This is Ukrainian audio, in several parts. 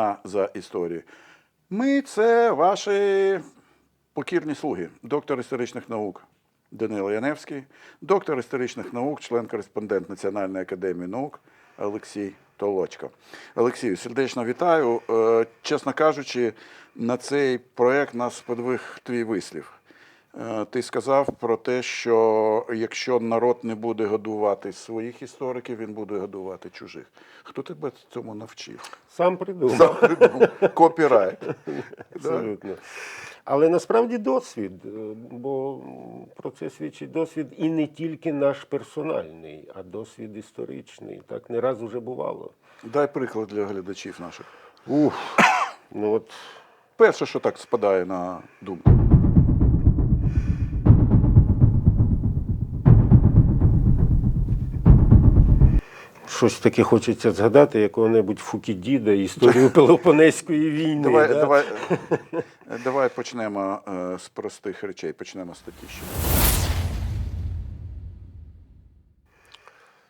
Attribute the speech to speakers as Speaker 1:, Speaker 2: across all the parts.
Speaker 1: війна за історію. Ми це ваші покірні слуги, доктор історичних наук Данило Яневський, доктор історичних наук, член-кореспондент Національної академії наук Олексій Толочко. Олексію, сердечно вітаю. Е, Чесно кажучи, на цей проект нас подвиг твій вислів. Е, Ти сказав про те, що якщо народ не буде годувати своїх істориків, він буде годувати чужих. Хто тебе цьому навчив?
Speaker 2: Сам придумав.
Speaker 1: Сам придумав. Копірайт.
Speaker 2: Абсолютно. Але насправді досвід, е, бо про це свідчить досвід і не тільки наш персональний, а досвід історичний. Так не раз уже бувало.
Speaker 1: Дай приклад для глядачів наших.
Speaker 2: Ух, ну от
Speaker 1: Перше, що так спадає на думку.
Speaker 2: Щось таке хочеться згадати, якого-небудь Фукідіда, історію Пелопонезької війни.
Speaker 1: Давай,
Speaker 2: да?
Speaker 1: давай, давай почнемо е, з простих речей. Почнемо з Татіщева.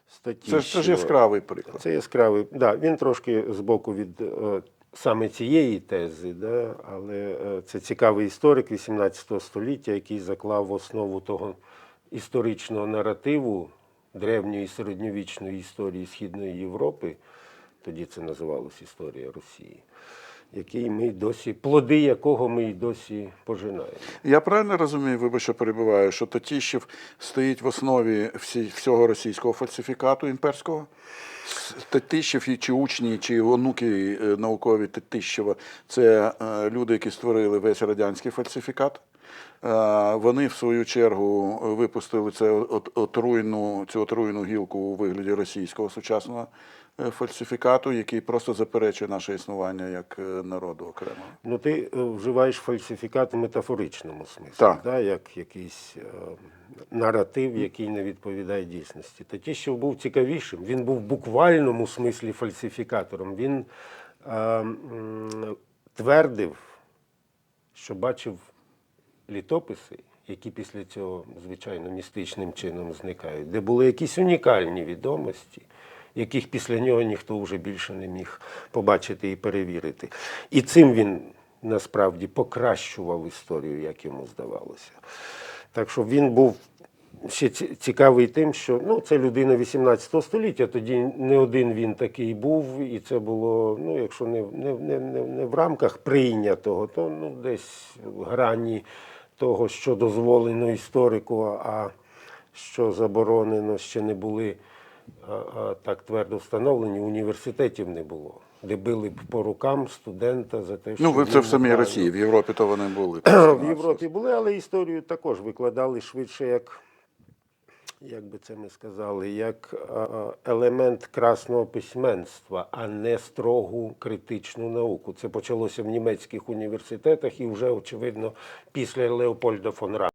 Speaker 2: Статті
Speaker 1: Це, ж- це ж яскравий приклад.
Speaker 2: Це яскравий. Да, він трошки збоку від е, саме цієї тези, да, але е, це цікавий історик 18 століття, який заклав в основу того історичного наративу древньої середньовічної історії Східної Європи. Тоді це називалось історія Росії, який ми досі, плоди якого ми й досі пожинаємо.
Speaker 1: Я правильно розумію, вибач, що перебиваю, що Татіщев стоїть в основі всі, всього російського фальсифікату імперського? І чи учні, чи онуки е, наукові Татіщева – це е, люди, які створили весь радянський фальсифікат. Е, Вони, в свою чергу, випустили це отруйну, цю отруйну гілку у вигляді російського сучасного е, фальсифікату, який просто заперечує наше існування як е, народу окремого.
Speaker 2: Ну, ти е, вживаєш фальсифікат в метафоричному смислі,
Speaker 1: Так.
Speaker 2: Да, як якийсь е, наратив, який не відповідає дійсності. Татіщев був цікавішим. Він був в буквальному смислі фальсифікатором. Він е, м, твердив, що бачив літописи, які після цього, звичайно, містичним чином зникають, де були якісь унікальні відомості, яких після нього ніхто вже більше не міг побачити і перевірити. І цим він насправді покращував історію, як йому здавалося. Так що він був ще цікавий тим, що ну, це людина 18 століття, тоді не один він такий був, і це було, ну, якщо не, не, не, не, в рамках прийнятого, то ну, десь в грані того, що дозволено історику, а що заборонено, ще не були так твердо встановлені, університетів не було. Де били б по рукам студента за те, що
Speaker 1: Ну, ви це в самій Росії, в Європі то вони були.
Speaker 2: в Європі були, але історію також викладали швидше як, як би це ми сказали, як а, елемент красного письменства, а не строгу критичну науку. Це почалося в німецьких університетах і вже, очевидно, після Леопольда фон Ра.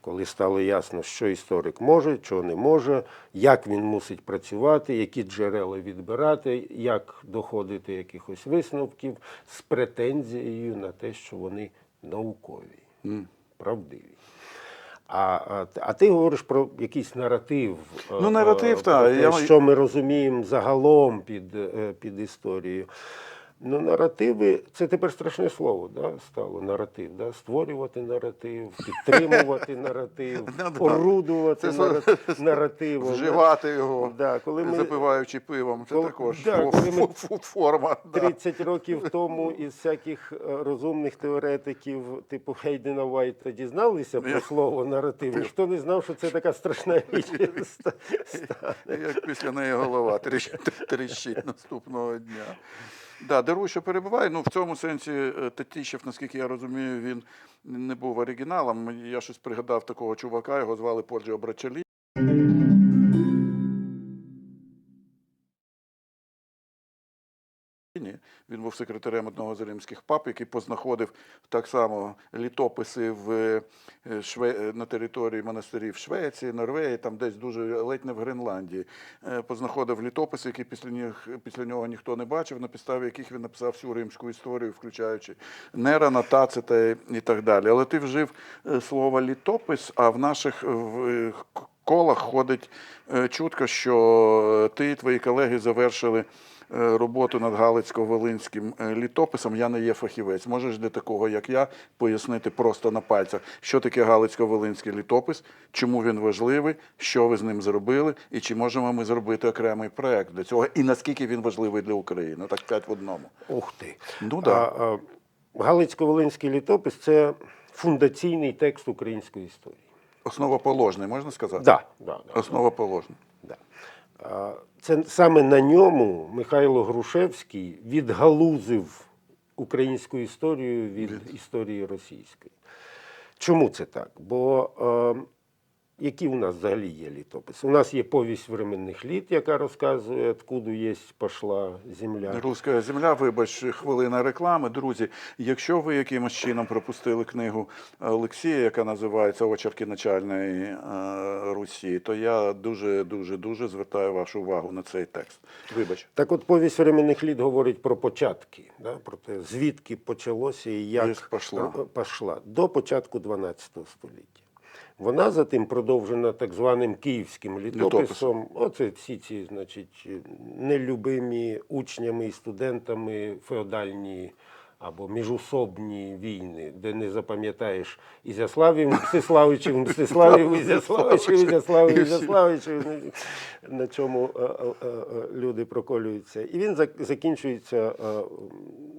Speaker 2: Коли стало ясно, що історик може, що не може, як він мусить працювати, які джерела відбирати, як доходити якихось висновків з претензією на те, що вони наукові, правдиві. А, а, а ти говориш про якийсь наратив. е,
Speaker 1: Ну, наратив,
Speaker 2: про те,
Speaker 1: я-
Speaker 2: Що ми розуміємо загалом під, е, під історією. Ну, наративи це тепер страшне слово, да, стало наратив. Да? Створювати наратив, підтримувати наратив, орудувати наратив, наративом.
Speaker 1: Вживати його,
Speaker 2: Да, коли ми
Speaker 1: запиваючи пивом, це також форма.
Speaker 2: 30 років тому із всяких е, розумних теоретиків, типу Гейдена Вайта, дізналися про слово наратив. Ніхто не знав, що це така страшна річ.
Speaker 1: Як після неї голова тріщить наступного дня. Да, даруй, перебуває. Ну, в цьому сенсі е, Татіщев, наскільки я розумію, він не був оригіналом. Я щось пригадав такого чувака, його звали Поджіо Брачелі. Ні, Він був секретарем одного з римських пап, який познаходив так само літописи в е, Шве... е, на території монастирів Швеції, Норвегії, там десь дуже ледь не в Гренландії. Е, Познаходив літописи, які після них після нього ніхто не бачив, на підставі яких він написав всю римську історію, включаючи Нерана, Тацита і так далі. Але ти вжив слово літопис, а в наших в, колах ходить чутка, що ти і твої колеги завершили роботу над Галицько-Волинським е, літописом. Я не є фахівець. Можеш для такого, як я, пояснити просто на пальцях, що таке Галицько-Волинський літопис, чому він важливий, що ви з ним зробили, і чи можемо ми зробити окремий проект для цього, і наскільки він важливий для України. Так п'ять в одному.
Speaker 2: Ух ти.
Speaker 1: Ну да.
Speaker 2: А, а, Галицько-Волинський літопис це фундаційний текст української історії.
Speaker 1: Основоположний, можна сказати?
Speaker 2: Да, да, да,
Speaker 1: Основоположний.
Speaker 2: да. Це саме на ньому Михайло Грушевський відгалузив українську історію від історії російської. Чому це так? Бо е, які у нас взагалі є літописи? У нас є повість временних літ, яка розказує, откуда є пішла земля.
Speaker 1: Руська земля, вибач, хвилина реклами. Друзі, якщо ви якимось чином пропустили книгу Олексія, яка називається Очерки начальної е, Русі, то я дуже, дуже, дуже звертаю вашу увагу на цей текст. Вибач.
Speaker 2: Так от повість временних літ говорить про початки, да, про те, звідки почалося і як
Speaker 1: Десь пошла.
Speaker 2: пошла до початку 12 століття. Вона затим продовжена так званим київським літописом. Оце всі ці, значить, нелюбимі учнями і студентами феодальні або міжусобні війни, де не запам'ятаєш Ізяславів, Мстиславичів, Мстиславів, Ізяславичів, Ізяславів, Ізяславичів, на чому е, е, е, люди проколюються. І він закінчується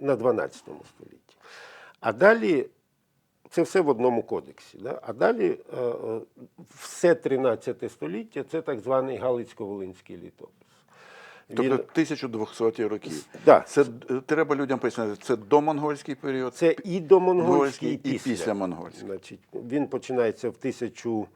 Speaker 2: на 12 столітті. А далі це все в одному кодексі. Да? А далі е, е, все 13 століття це так званий Галицько-Волинський літопис.
Speaker 1: Тобто
Speaker 2: Він-
Speaker 1: 1200 років.
Speaker 2: Да.
Speaker 1: Це е, треба людям пояснити. Це домонгольський період.
Speaker 2: Це і до монгольський,
Speaker 1: Монгольський,
Speaker 2: і
Speaker 1: і
Speaker 2: після.
Speaker 1: після монгольський.
Speaker 2: Значить, він починається в тисячу.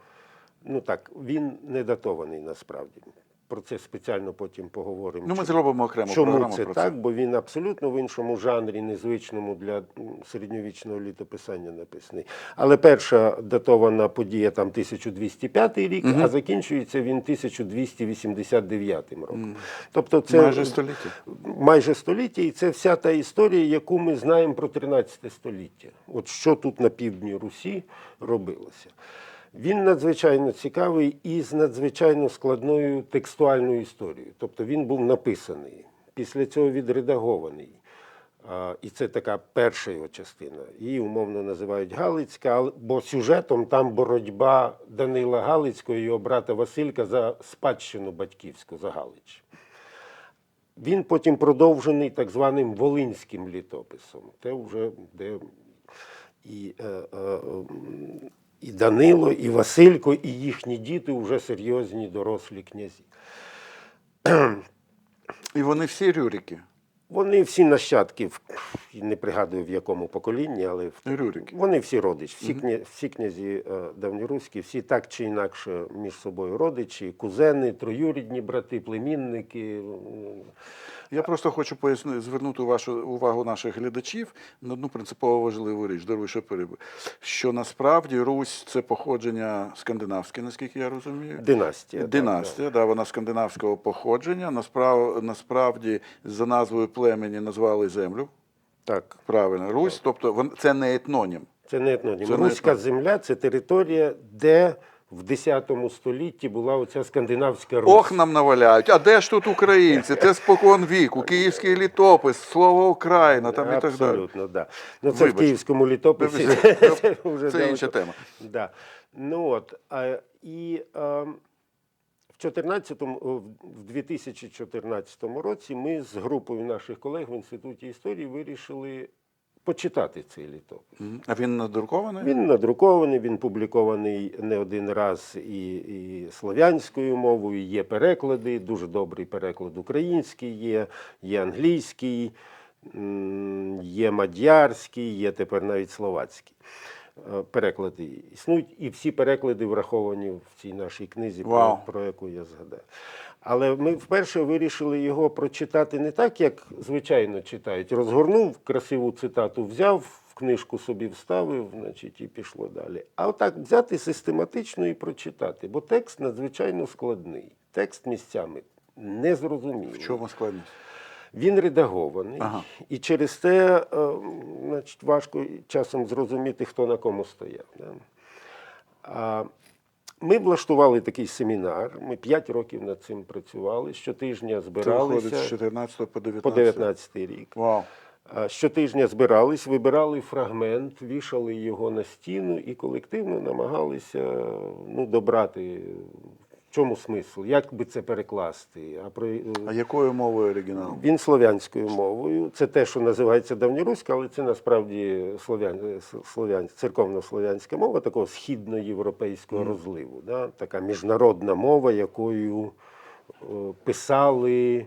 Speaker 2: Ну так, він не датований насправді. Про це спеціально потім поговоримо.
Speaker 1: Ну, ми зробимо окрему
Speaker 2: Чому
Speaker 1: програму
Speaker 2: це
Speaker 1: про
Speaker 2: так? Бо він абсолютно в іншому жанрі, незвичному для середньовічного літописання написаний. Але перша датована подія там 1205 рік, а закінчується він 1289 роком. Тобто це
Speaker 1: Майже століття.
Speaker 2: майже століття, і це вся та історія, яку ми знаємо про 13 століття. От що тут на півдні Русі робилося. Він надзвичайно цікавий і з надзвичайно складною текстуальною історією. Тобто він був написаний, після цього відредагований. І це така перша його частина. Її умовно називають Галицька, бо сюжетом там боротьба Данила Галицького і його брата Василька за спадщину батьківську за Галич. Він потім продовжений так званим волинським літописом. Те вже де і, е, е, і Данило, і Василько, і їхні діти вже серйозні дорослі князі.
Speaker 1: І вони всі рюрики.
Speaker 2: Вони всі нащадки, не пригадую в якому поколінні, але
Speaker 1: Рюрики.
Speaker 2: Вони всі родичі, всі, кня, всі князі е, давньоруські, всі так чи інакше між собою родичі, кузени, троюрідні брати, племінники.
Speaker 1: Я просто хочу пояснити, звернути вашу увагу наших глядачів на одну принципово важливу річ, даруй, що перебив. Що насправді Русь це походження скандинавське, наскільки я розумію.
Speaker 2: Династія. так,
Speaker 1: Династія, да, вона скандинавського походження. Насправ, насправді за назвою племені назвали землю.
Speaker 2: Так.
Speaker 1: Правильно, Русь, тобто вон- це не етнонім.
Speaker 2: Це не етнонім.
Speaker 1: Це не
Speaker 2: Руська
Speaker 1: етнонім.
Speaker 2: земля це територія, де в X столітті була оця скандинавська Русь.
Speaker 1: Ох, нам наваляють. А де ж тут українці? Це спокон віку, київський літопис, слово Україна там і так далі.
Speaker 2: Абсолютно, да. Ну, це в київському літописі. Це вже
Speaker 1: це інша тема.
Speaker 2: Да. Ну, от, а, і а, в 14-му, в 2014 році ми з групою наших колег в Інституті історії вирішили почитати цей літопис.
Speaker 1: А він надрукований?
Speaker 2: Він надрукований, він публікований не один раз і, і слов'янською мовою, є переклади, дуже добрий переклад український є, є англійський, є мадярський, є тепер навіть словацький. Е, Переклади існують, і всі переклади враховані в цій нашій книзі, про, про яку я згадаю. Але ми вперше вирішили його прочитати не так, як звичайно читають. Розгорнув красиву цитату, взяв в книжку собі вставив, значить, і пішло далі. А отак взяти систематично і прочитати, бо текст надзвичайно складний. Текст місцями незрозумілий.
Speaker 1: В чому складність?
Speaker 2: Він редагований,
Speaker 1: Ага.
Speaker 2: і через те е, значить, важко часом зрозуміти, хто на кому стояв. Да? А, Ми влаштували такий семінар. Ми 5 років над цим працювали. Щотижня
Speaker 1: Це виходить з
Speaker 2: збиралися
Speaker 1: 14 по 19.
Speaker 2: по 19 рік.
Speaker 1: Вау.
Speaker 2: Щотижня збирались, вибирали фрагмент, вішали його на стіну і колективно намагалися ну, добрати. Чому смисл? Як би це перекласти? А про
Speaker 1: А якою мовою оригінал?
Speaker 2: він слов'янською мовою. Це те, що називається давньоруська, але це насправді слов'ян, слов'ян, церковно-слов'янська мова такого східноєвропейського розливу. Да? Така міжнародна мова, якою е, писали,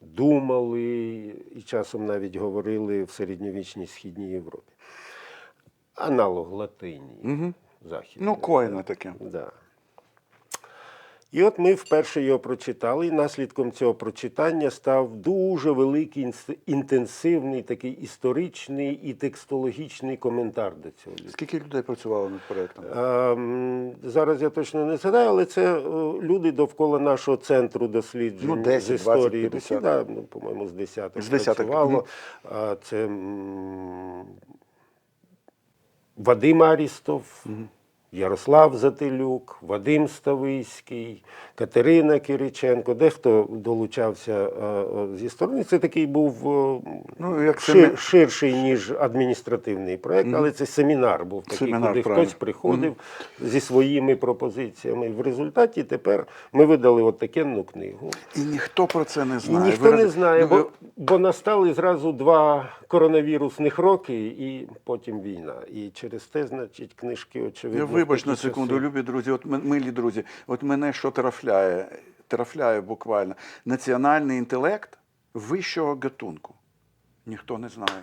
Speaker 2: думали і часом навіть говорили в середньовічній східній Європі. Аналог латині
Speaker 1: Угу.
Speaker 2: західної.
Speaker 1: Ну, койне таке.
Speaker 2: Да. І от ми вперше його прочитали, і наслідком цього прочитання став дуже великий інтенсивний такий історичний і текстологічний коментар до цього.
Speaker 1: Скільки людей працювало над проєктом?
Speaker 2: Ем, Зараз я точно не згадаю, але це е, люди довкола нашого центру досліджень
Speaker 1: Ну, 10,
Speaker 2: з історії
Speaker 1: 20,
Speaker 2: Росії. Да, ну, по-моєму, з десяток
Speaker 1: З десяток,
Speaker 2: працювало. А, Це Вадим Арістов, Ярослав Затилюк, Вадим Стависький, Катерина Кириченко. Дехто долучався е, е, зі сторони. Це такий був е,
Speaker 1: Ну, як
Speaker 2: шир-
Speaker 1: семі-
Speaker 2: ширший, ніж адміністративний проект, але це семінар був такий,
Speaker 1: Семінар,
Speaker 2: куди
Speaker 1: правильно.
Speaker 2: хтось приходив зі своїми пропозиціями. В результаті тепер ми видали от книгу.
Speaker 1: І ніхто про це не
Speaker 2: І
Speaker 1: знає.
Speaker 2: ніхто
Speaker 1: Ви
Speaker 2: не знає,
Speaker 1: Ну, ви-
Speaker 2: бо, бо настали зразу два коронавірусних роки, і потім війна. І через те, значить, книжки очевидно.
Speaker 1: Вибач на секунду,
Speaker 2: часи-
Speaker 1: любі друзі, от милі друзі, от мене що трафляє, трафляє буквально. Національний інтелект вищого гатунку. Ніхто не знає.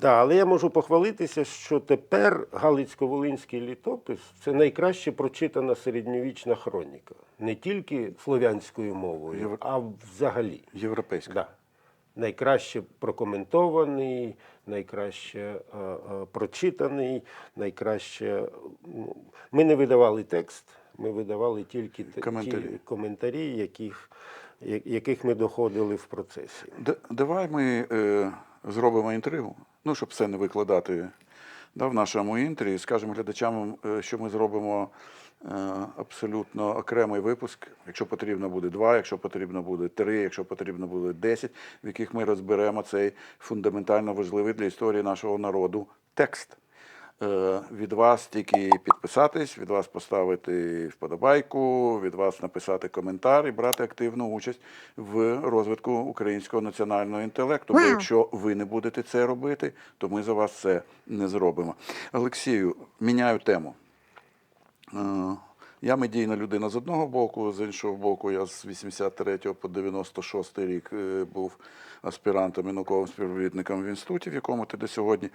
Speaker 2: Да, але я можу похвалитися, що тепер Галицько-Волинський літопис це найкраще прочитана середньовічна хроніка. Не тільки слов'янською мовою,
Speaker 1: Євро-
Speaker 2: а взагалі.
Speaker 1: Європейська.
Speaker 2: Да. Найкраще прокоментований, найкраще е, е, прочитаний, найкраще. Ми не видавали текст, ми видавали тільки
Speaker 1: Коментарі.
Speaker 2: ті коментарі, яких, яких ми доходили в процесі.
Speaker 1: Д- Давай ми е, зробимо інтригу, ну, щоб це не викладати да, в нашому інтрі, і скажемо глядачам, е, що ми зробимо абсолютно окремий випуск. Якщо потрібно буде два, якщо потрібно буде три, якщо потрібно буде десять, в яких ми розберемо цей фундаментально важливий для історії нашого народу текст. Е, Від вас тільки підписатись, від вас поставити вподобайку, від вас написати коментар і брати активну участь в розвитку українського національного інтелекту. Бо якщо ви не будете це робити, то ми за вас це не зробимо. Олексію, міняю тему. Е, Я медійна людина з одного боку, з іншого боку, я з 83 по 96 рік е, був аспірантом і науковим співробітником в інституті, в якому ти до сьогодні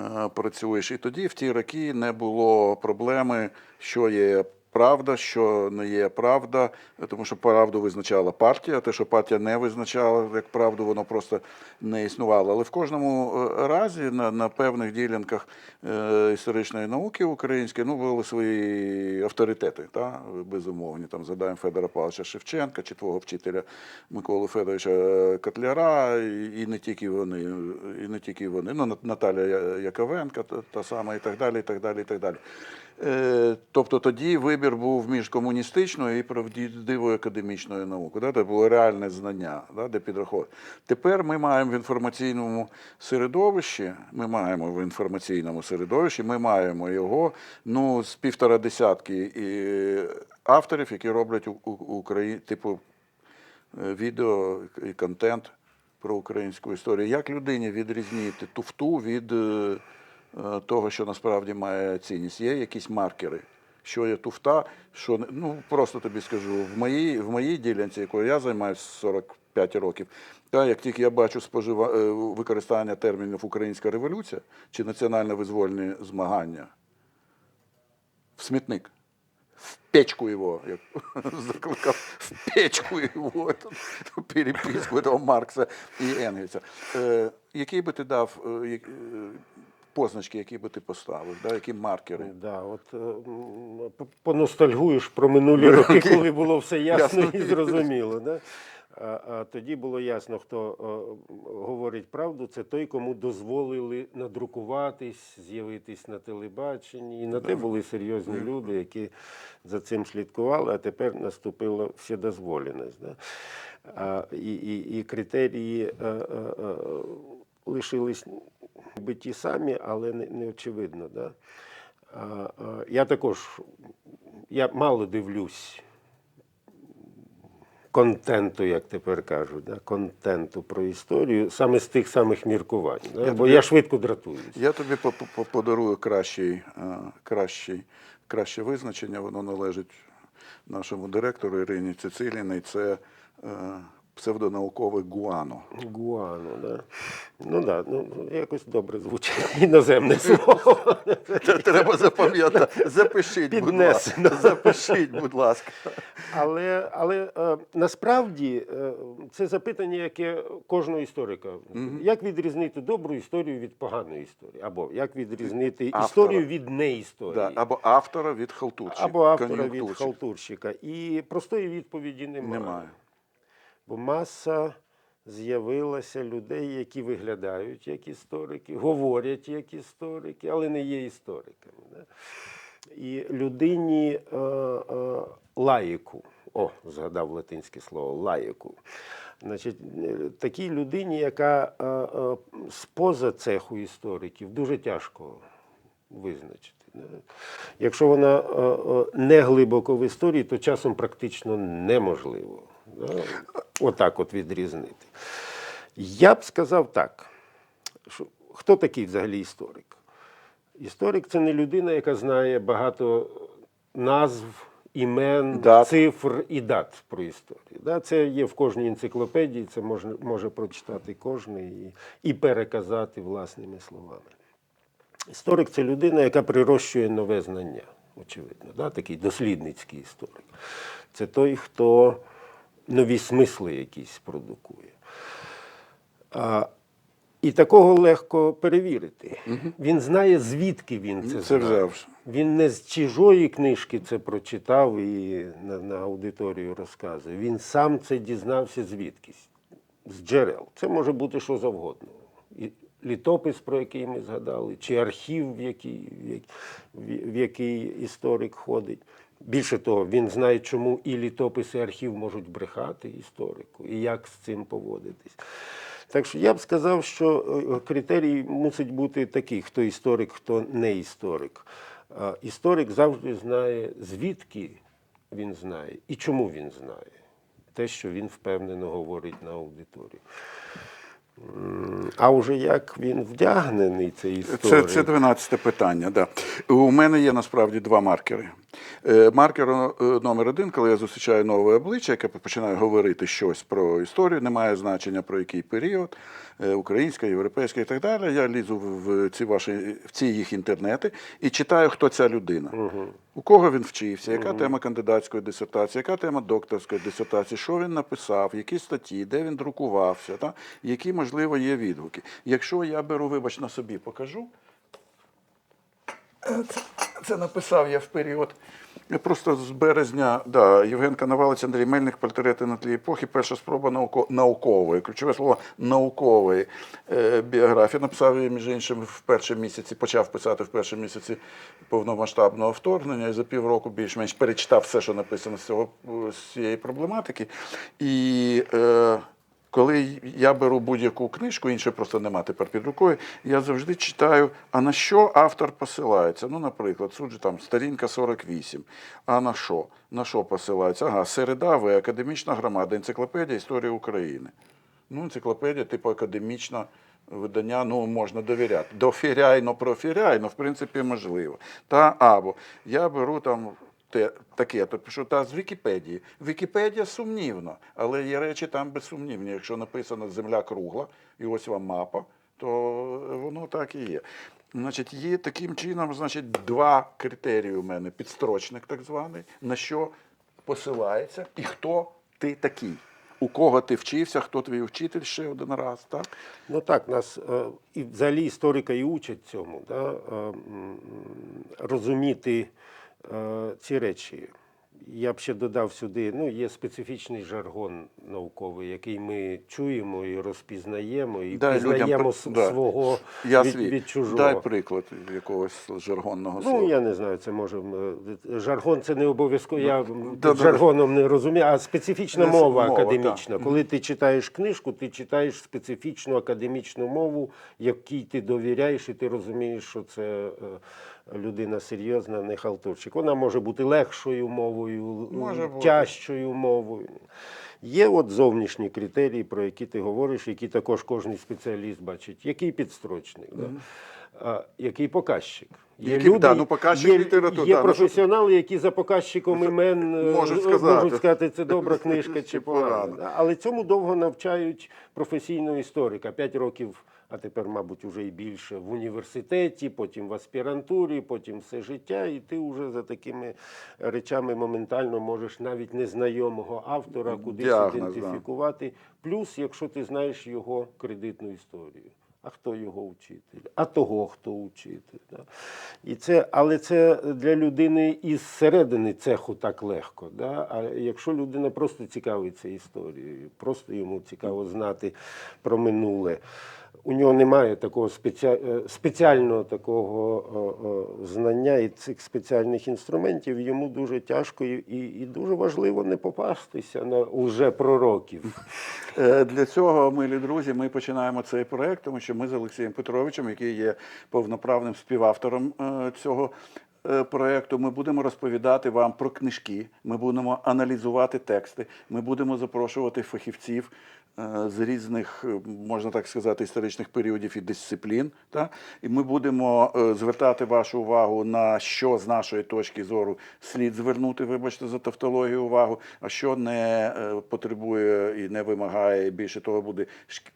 Speaker 1: е, працюєш. І тоді в ті роки не було проблеми, що є правда, що не є правда, тому що правду визначала партія, те, що партія не визначала як правду, воно просто не існувало. Але в кожному е, разі на, на певних ділянках е, історичної науки української ну, були свої авторитети, та, безумовні. Там згадаємо Федора Павловича Шевченка чи твого вчителя Миколи Федоровича е, Котляра, і, не тільки вони, і не тільки вони. Ну, Нат- Наталя Яковенка, та, та сама, і так далі, і так далі, і так далі. Е, Тобто тоді вибір був між комуністичною і правдивою академічною наукою, да, де було реальне знання, да, де підраховувати. Тепер ми маємо в інформаційному середовищі, ми маємо в інформаційному середовищі, ми маємо його ну, з півтора десятки авторів, які роблять у, у, Украї... типу е, відео і контент про українську історію. Як людині відрізнити туфту від е, того, що насправді має цінність? Є якісь маркери? Що є туфта, що ну просто тобі скажу, в моїй, в моїй ділянці, якою я займаюся 45 років, та як тільки я бачу спожива... е, використання термінів українська революція чи національно-визвольні змагання, в смітник. В печку его, як закликав, в печку його, ту переписку этого Маркса і Енгельса. Е, який би ти дав е, е, позначки, які би ти поставив, да, які маркери?
Speaker 2: Да, от е, поностальгуєш про минулі роки, коли було все ясно
Speaker 1: Ясно.
Speaker 2: і зрозуміло. Да? А, а тоді було ясно, хто е, говорить правду, це той, кому дозволили надрукуватись, з'явитись на телебаченні. І на те були серйозні люди, які за цим слідкували, а тепер наступила вседозволеність. Да? А, і, і, і критерії е, е, е, лишились би ті самі, але не, не очевидно. Да? А, а, я також я мало дивлюсь контенту, як тепер кажуть, да? контенту про історію, саме з тих самих міркувань. Да?
Speaker 1: Я
Speaker 2: Бо
Speaker 1: тобі-
Speaker 2: я швидко дратуюсь.
Speaker 1: Я тобі по- по- подарую кращий, кращий, краще визначення. Воно належить нашому директору Ірині Цициліної. Це е, псевдонаукове гуано.
Speaker 2: Гуано, да? Ну да, ну, якось добре звучить іноземне слово.
Speaker 1: Треба запам'ятати. Запишіть, будь ласка. Запишіть, будь ласка.
Speaker 2: Але, але е, насправді е, це запитання, яке кожного історика. Як відрізнити добру історію від поганої історії? Або як відрізнити
Speaker 1: Автора.
Speaker 2: історію від неісторії?
Speaker 1: Да, або автора від халтурщика.
Speaker 2: Або автора від халтурщика. І простої відповіді немає.
Speaker 1: Немає.
Speaker 2: Бо маса з'явилася людей, які виглядають як історики, говорять як історики, але не є істориками. Да? І людині е, е, лаїку, о, згадав латинське слово лаїку. Значить, такій людині, яка е, е, споза цеху істориків, дуже тяжко визначити. да. Якщо вона е, е, не глибоко в історії, то часом практично неможливо. Да, Отак от відрізнити. Я б сказав так, що хто такий взагалі історик? Історик це не людина, яка знає багато назв, імен,
Speaker 1: Дат.
Speaker 2: цифр і дат про історію. Да? Це є в кожній енциклопедії, це може, може прочитати кожен і, і переказати власними словами. Історик це людина, яка прирощує нове знання, очевидно, да? такий дослідницький історик. Це той, хто нові смисли якісь продукує. А, і такого легко перевірити. Він знає, звідки він це,
Speaker 1: Це
Speaker 2: знає. Він не з чужої книжки це прочитав і на, на аудиторію розказує. Він сам це дізнався звідкись, з джерел. Це може бути що завгодно. І літопис, про який ми згадали, чи архів, в який, в як- в- в який історик ходить. Більше того, він знає, чому і літопис, і архів можуть брехати історику, і як з цим поводитись. Так що я б сказав, що е, критерій мусить бути такий, хто історик, хто не історик. Історик завжди знає, звідки він знає і чому він знає. Те, що він впевнено говорить на аудиторію. А вже як він вдягнений, цей
Speaker 1: Це,
Speaker 2: історик.
Speaker 1: це 12 питання. Да. У мене є насправді два маркери. Е, Маркер е, номер один, коли я зустрічаю нове обличчя, яке починає говорити щось про історію, немає значення про який період, е, українська, європейська і так далі. Я лізу в ці ваші в ці їх інтернети і читаю, хто ця людина. У кого він вчився, яка тема кандидатської дисертації, яка тема докторської дисертації, що він написав, які статті, де він друкувався, та? які, можливо, є відгуки. Якщо я беру, вибач, на собі покажу, Це, написав я в період. Просто з березня, да, Євген Коновалець, Андрій Мельник, портрети на тлі епохи. Перша спроба науко, наукової, ключове слово наукової е, біографії. Написав її, між іншим, в першому місяці, почав писати в першому місяці повномасштабного вторгнення і за півроку більш-менш перечитав все, що написано з, цього, з цієї проблематики. І е, коли я беру будь-яку книжку, інше просто нема тепер під рукою, я завжди читаю, а на що автор посилається. Ну, наприклад, суджу там сторінка 48. А на що? На що посилається? Ага, середа, ви академічна громада, енциклопедія історії України. Ну, енциклопедія, типу академічна видання, ну, можна довіряти. Дофіряйно, профіряйно, в принципі, можливо. Та або я беру там те, таке, то пишу та з Вікіпедії. Вікіпедія сумнівно, але є речі там безсумнівні. Якщо написано Земля кругла, і ось вам мапа, то воно так і є. Значить, є таким чином, значить, два критерії у мене: підстрочник, так званий, на що посилається, і хто ти такий. У кого ти вчився, хто твій вчитель ще один раз, так?
Speaker 2: Ну так, нас е, і взагалі історика і учать цьому, да, е, розуміти ці речі. Я б ще додав сюди, ну, є специфічний жаргон науковий, який ми чуємо і розпізнаємо, і
Speaker 1: Дай
Speaker 2: пізнаємо
Speaker 1: при-
Speaker 2: с-
Speaker 1: да.
Speaker 2: свого
Speaker 1: Я
Speaker 2: від,
Speaker 1: свій.
Speaker 2: від чужого.
Speaker 1: Дай приклад якогось жаргонного слова.
Speaker 2: Ну, я не знаю, це може е, жаргон, це не обов'язково. Я
Speaker 1: Ну, да,
Speaker 2: під
Speaker 1: да.
Speaker 2: жаргоном не розумію, а специфічна
Speaker 1: Не
Speaker 2: мова
Speaker 1: мова,
Speaker 2: академічна. Коли ти читаєш книжку, ти читаєш специфічну академічну мову, якій ти довіряєш, і ти розумієш, що це е, людина серйозна, не халтурчик. Вона може бути легшою мовою,
Speaker 1: Може
Speaker 2: м,
Speaker 1: бути.
Speaker 2: тяжчою мовою. Є от зовнішні критерії, про які ти говориш, які також кожен спеціаліст бачить. Який підстрочник, да? а, який показчик.
Speaker 1: Який- да, ну, показчик
Speaker 2: є,
Speaker 1: літератури,
Speaker 2: є
Speaker 1: да, ну,
Speaker 2: професіонали, які за показчиком імен е,
Speaker 1: Можуть
Speaker 2: е,
Speaker 1: сказати.
Speaker 2: можуть сказати, це добра книжка чи погана. Але цьому довго навчають професійного історика. П'ять років, а тепер, мабуть, вже і більше в університеті, потім в аспірантурі, потім все життя, і ти вже за такими речами моментально можеш навіть незнайомого автора кудись
Speaker 1: Діагноз, да.
Speaker 2: ідентифікувати. Плюс, якщо ти знаєш його кредитну історію. А хто його вчитель? А того, хто вчитель. Да? І це, але це для людини із середини цеху так легко. Да? А якщо людина просто цікавиться історією, просто йому цікаво знати про минуле. У нього немає такого е, спеціального такого о, о, знання і цих спеціальних інструментів, йому дуже тяжко і, і, дуже важливо не попастися на уже пророків.
Speaker 1: Е, Для цього, милі друзі, ми починаємо цей проект, тому що ми з Олексієм Петровичем, який є повноправним співавтором е, цього е, проекту, ми будемо розповідати вам про книжки, ми будемо аналізувати тексти, ми будемо запрошувати фахівців е, з різних, е, можна так сказати, історичних періодів і дисциплін. Та? І ми будемо е, звертати вашу увагу на що з нашої точки зору слід звернути, вибачте, за тавтологію увагу, а що не е, потребує і не вимагає, більше того буде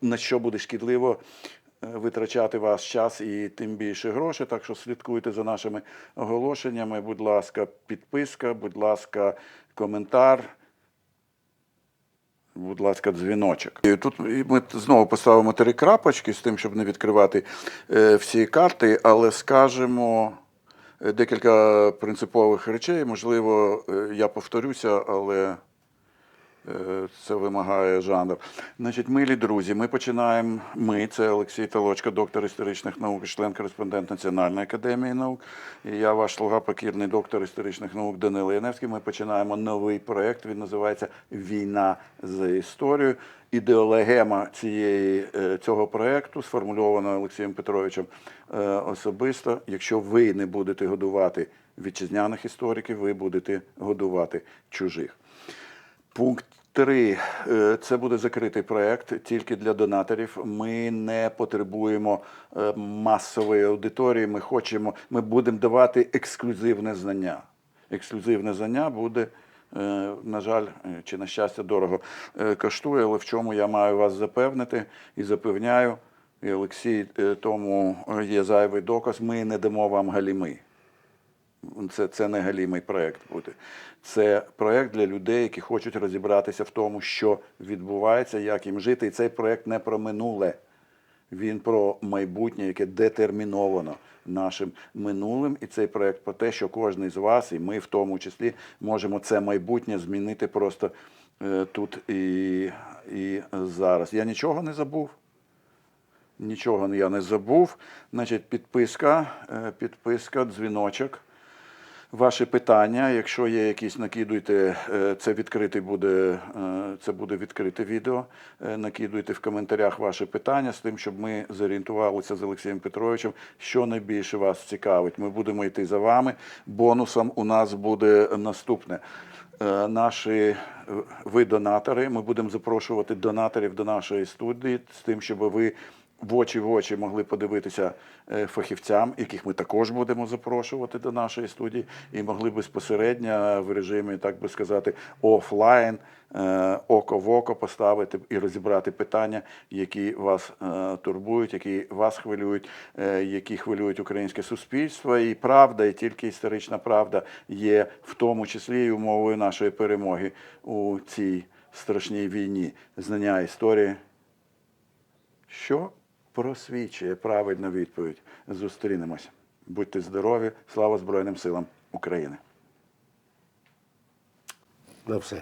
Speaker 1: на що буде шкідливо е, витрачати ваш час і тим більше грошей. Так що слідкуйте за нашими оголошеннями. Будь ласка, підписка, будь ласка, коментар. Будь ласка, дзвіночок. І тут ми знову поставимо три крапочки з тим, щоб не відкривати е, всі карти, але скажемо е, декілька принципових речей. Можливо, е, я повторюся, але е, це вимагає жанр. Значить, милі друзі, ми починаємо. Ми, це Олексій Толочко, доктор історичних наук, член-кореспондент Національної академії наук. І я ваш слуга, покірний доктор історичних наук Данило Яневський. Ми починаємо новий проєкт. Він називається Війна за історію. Ідеологема цієї, е, цього проєкту сформульована Олексієм Петровичем е, особисто. Якщо ви не будете годувати вітчизняних істориків, ви будете годувати чужих. Пункт 3. Це буде закритий проект тільки для донаторів. Ми не потребуємо е, масової аудиторії. Ми хочемо, ми будемо давати ексклюзивне знання. Ексклюзивне знання буде, е, на жаль, е, чи на щастя, дорого е, коштує, але в чому я маю вас запевнити і запевняю, і Олексій, е, тому є зайвий доказ. Ми не дамо вам галіми. Це, це не галімий проєкт буде. Це проєкт для людей, які хочуть розібратися в тому, що відбувається, як їм жити. І цей проєкт не про минуле. Він про майбутнє, яке детерміновано нашим минулим. І цей проєкт про те, що кожен з вас, і ми в тому числі, можемо це майбутнє змінити просто е, тут і, і зараз. Я нічого не забув. Нічого я не забув. Значить, підписка, е, підписка, дзвіночок. Ваші питання, якщо є якісь, накидуйте, е, це відкритий буде, е, це буде відкрите відео. Е, Накидуйте в коментарях ваші питання з тим, щоб ми зорієнтувалися з Олексієм Петровичем, що найбільше вас цікавить. Ми будемо йти за вами. Бонусом у нас буде наступне. Наші ви донатори. Ми будемо запрошувати донаторів до нашої студії з тим, щоб ви в очі в очі могли подивитися е, фахівцям, яких ми також будемо запрошувати до нашої студії, і могли безпосередньо в режимі, так би сказати, офлайн, е, око в око поставити і розібрати питання, які вас е, турбують, які вас хвилюють, які хвилюють українське суспільство. І правда, і тільки історична правда є в тому числі і умовою нашої перемоги у цій страшній війні. Знання історії. Що просвічує правильну відповідь? Зустрінемось. Будьте здорові! Слава Збройним силам України!
Speaker 2: На все.